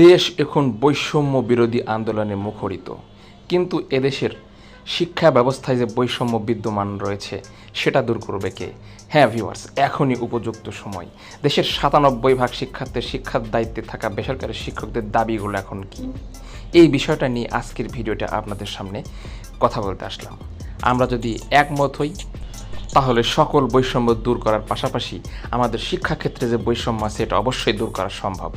দেশ এখন বৈষম্য বিরোধী আন্দোলনে মুখরিত। কিন্তু এদেশের শিক্ষা ব্যবস্থায় যে বৈষম্য বিদ্যমান রয়েছে, সেটা দূর করবে কে? হ্যাঁ ভিউয়ার্স এখনই উপযুক্ত সময়। দেশের সাতানব্বই ভাগ শিক্ষার্থীর শিক্ষার দায়িত্বে থাকা বেসরকারি শিক্ষকদের দাবিগুলো এখন কি? এই বিষয়টা নিয়ে আজকের ভিডিওটা আপনাদের সামনে কথা বলতে আসলাম। আমরা যদি একমত হই, তাহলে সকল বৈষম্য দূর করার পাশাপাশি আমাদের শিক্ষাক্ষেত্রে যে বৈষম্য আছে, এটা অবশ্যই দূর করা সম্ভব।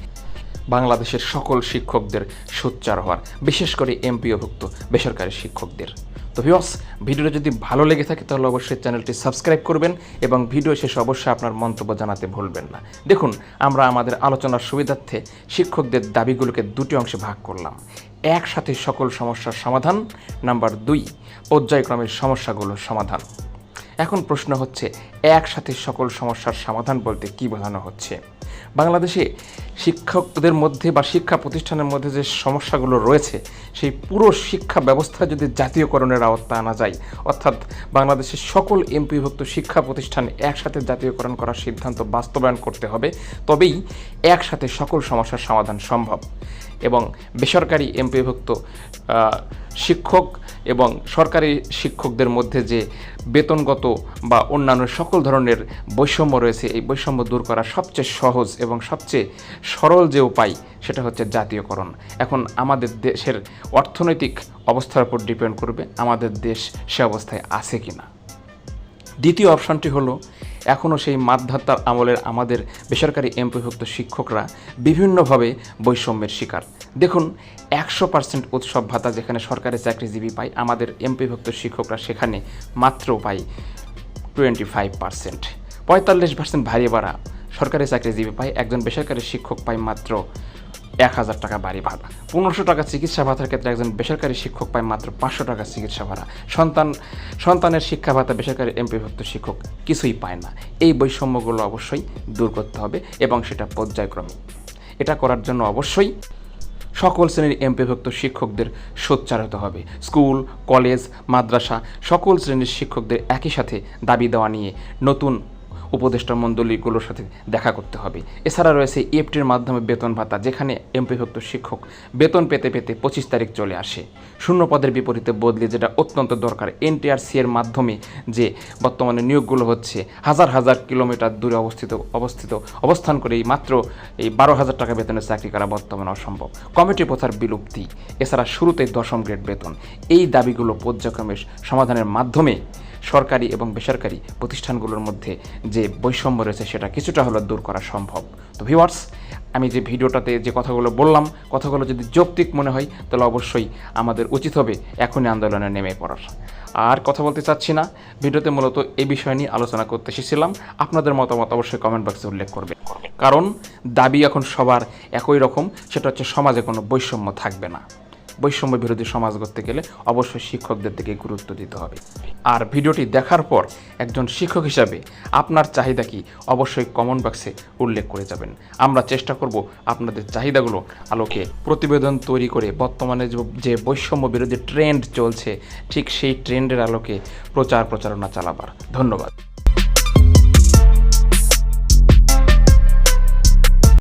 বাংলাদেশের সকল শিক্ষকদের সোচ্চার হওয়ার, বিশেষ করে এমপিওভুক্ত বেসরকারি শিক্ষকদের। তো ভিওস ভিডিওটা যদি ভালো লেগে থাকে, তাহলে অবশ্যই চ্যানেলটি সাবস্ক্রাইব করবেন এবং ভিডিও শেষে অবশ্যই আপনার মন্তব্য জানাতে ভুলবেন না। দেখুন, আমরা আমাদের আলোচনার সুবিধার্থে শিক্ষকদের দাবিগুলোকে দুটি অংশে ভাগ করলাম। একসাথে সকল সমস্যার সমাধান, নাম্বার দুই, পর্যায়ক্রমের সমস্যাগুলোর সমাধান। এখন প্রশ্ন হচ্ছে, একসাথে সকল সমস্যার সমাধান বলতে কি বোঝানো হচ্ছে? বাংলাদেশে শিক্ষকদের মধ্যে বা শিক্ষা প্রতিষ্ঠানের মধ্যে যে সমস্যাগুলো রয়েছে, সেই পুরো শিক্ষা ব্যবস্থা যদি জাতীয়করণের আওতা আনা যায়, অর্থাৎ বাংলাদেশের সকল এমপিভুক্ত শিক্ষা প্রতিষ্ঠান একসাথে জাতীয়করণ করার সিদ্ধান্ত বাস্তবায়ন করতে হবে, তবেই একসাথে সকল সমস্যার সমাধান সম্ভব। এবং বেসরকারি এমপিভুক্ত শিক্ষক এবং সরকারি শিক্ষকদের মধ্যে যে বেতনগত বা অন্যান্য সকল ধরনের বৈষম্য রয়েছে, এই বৈষম্য দূর করা সবচেয়ে সহজ এবং সবচেয়ে সরল যে উপায় সেটা হচ্ছে জাতীয়করণ। এখন আমাদের দেশের অর্থনৈতিক অবস্থার উপর ডিপেন্ড করবে, আমাদের দেশ সে অবস্থায় আছে কি না দ্বিতীয় অপশনটি হলো এখনও সেই মাধ্যাত্মার আমলের আমাদের বেসরকারি এমপিভুক্ত শিক্ষকরা বিভিন্নভাবে বৈষম্যের শিকার। দেখুন, একশো পার্সেন্ট উৎসব ভাতা যেখানে সরকারি চাকরিজীবী পায়, আমাদের এমপিভুক্ত শিক্ষকরা সেখানে মাত্র পায় টোয়েন্টি ফাইভ পার্সেন্ট পঁয়তাল্লিশ পার্সেন্ট ভারী ভাড়া সরকারি চাকরিজীবী পায়, একজন বেসরকারি শিক্ষক পায় মাত্র এক হাজার টাকা বাড়ি ভাড়া। পনেরোশো টাকা চিকিৎসা ভাতার ক্ষেত্রে একজন বেসরকারি শিক্ষক পায় মাত্র পাঁচশো টাকা চিকিৎসা ভাড়া। সন্তান, সন্তানের শিক্ষা ভাতা বেসরকারি এমপিভুক্ত শিক্ষক কিছুই পায় না। এই বৈষম্যগুলো অবশ্যই দূর করতে হবে এবং সেটা পর্যায়ক্রমে। এটা করার জন্য অবশ্যই সকল শ্রেণির এমপিভুক্ত শিক্ষকদের সোচ্চার হতে হবে। স্কুল, কলেজ, মাদ্রাসা, সকল শ্রেণির শিক্ষকদের একই সাথে দাবি দেওয়া নিয়ে নতুন উপদেষ্টা মণ্ডলীগুলোর সাথে দেখা করতে হবে। এছাড়া রয়েছে ইএফটির মাধ্যমে বেতন ভাতা, যেখানে এমপিভুক্ত শিক্ষক বেতন পেতে পেতে পঁচিশ তারিখ চলে আসে। শূন্য পদের বিপরীতে বদলে, যেটা অত্যন্ত দরকার। এনটিআরসি এর মাধ্যমে যে বর্তমানে নিয়োগগুলো হচ্ছে, হাজার হাজার কিলোমিটার দূরে অবস্থিত অবস্থিত, অবস্থান করে এই মাত্র এই বারো হাজার টাকা বেতনের চাকরি করা বর্তমানে অসম্ভব। কমিটি প্রথার বিলুপ্তি, এছাড়া শুরুতেই দশম গ্রেড বেতন। এই দাবিগুলো পর্যায়ক্রমে সমাধানের মাধ্যমে সরকারি এবং বেসরকারি প্রতিষ্ঠানগুলোর মধ্যে যে বৈষম্য রয়েছে সেটা কিছুটা হলেও দূর করা সম্ভব। তো ভিওয়ার্স আমি যে ভিডিওটাতে যে কথাগুলো বললাম, কথাগুলো যদি যৌক্তিক মনে হয়, তাহলে অবশ্যই আমাদের উচিত হবে এখনই আন্দোলনে নেমে পড়ার। আর কথা বলতে চাচ্ছি না, ভিডিওতে মূলত এই বিষয় নিয়ে আলোচনা করতে এসেছিলাম। আপনাদের মতামত অবশ্যই কমেন্ট বক্সে উল্লেখ করবে কারণ দাবি এখন সবার একই রকম, সেটা হচ্ছে সমাজে কোনো বৈষম্য থাকবে না। বৈষম্য বিরোধী সমাজ গড়তে গেলে অবশ্যই শিক্ষকদের দিকে গুরুত্ব দিতে হবে। আর ভিডিওটি দেখার পর একজন শিক্ষক হিসাবে আপনার চাহিদা কি অবশ্যই কমেন্ট বক্সে উল্লেখ করে যাবেন। আমরা চেষ্টা করব আপনাদের চাহিদাগুলো আলোকে প্রতিবেদন তৈরি করে বর্তমানে যে- যে বৈষম্য বিরোধী ট্রেন্ড চলছে, ঠিক সেই ট্রেন্ডের আলোকে প্রচার প্রচারণা চালাবার। ধন্যবাদ।